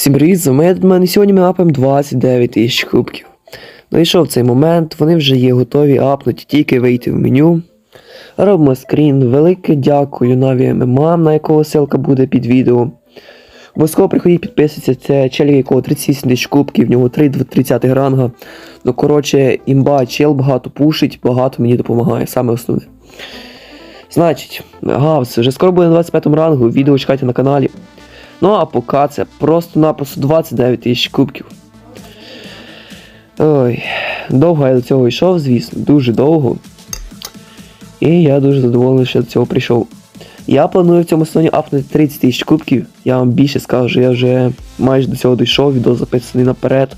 Всім привіт, з і сьогодні ми апаємо 29 тисяч кубків. Найшов цей момент, вони вже є готові апнуті, тільки вийти в меню. Робимо скрін. Велике дякую Наві ММА, на якого ссылка буде під відео. Обов'язково приходіть підписуйтесь, це челік, якого 38 тисяч кубків, в нього 3 30 ранга. Ну коротше, імба, чел багато пушить, багато мені допомагає, саме основне. Значить, Гавс, вже скоро буде на 25 рангу, відео чекайте на каналі. Ну а поки це просто-напросто 29 тисяч кубків. Ой, довго я до цього йшов, звісно, дуже довго. І я дуже задоволений, що до цього прийшов. Я планую в цьому сезоні апнути 30 тисяч кубків. Я вам більше скажу, я вже майже до цього дійшов, відео записаний наперед.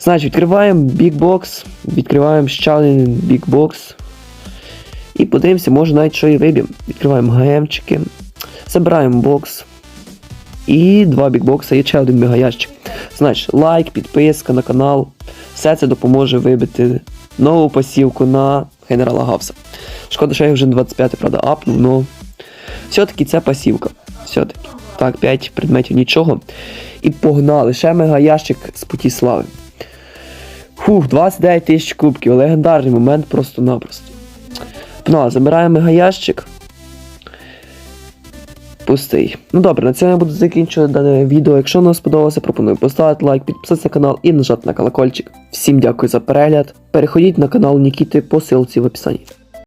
Значить, відкриваємо бікбокс, відкриваємо ще один бікбокс. І подивимося, може навіть що і виб'ємо. Відкриваємо ГМчики. Забираємо бокс. І два бікбокса, і ще один мегаящик. Значить, лайк, підписка на канал. Все це допоможе вибити нову посівку на генерала Гавса. Шкода, що я вже 25 правда, апнув, но все-таки це пасівка. Все-таки. Так, 5 предметів нічого. І погнали. Ще мегаящик з путі слави. Фух, 29 тисяч кубків. Легендарний момент просто-напросто. Погнали, забираємо мегаящик. Пустий. Ну добре, на цьому я буду закінчувати дане відео. Якщо вам сподобалося, пропоную поставити лайк, підписатися на канал і нажати на колокольчик. Всім дякую за перегляд. Переходіть на канал Нікіти по силці в описанні.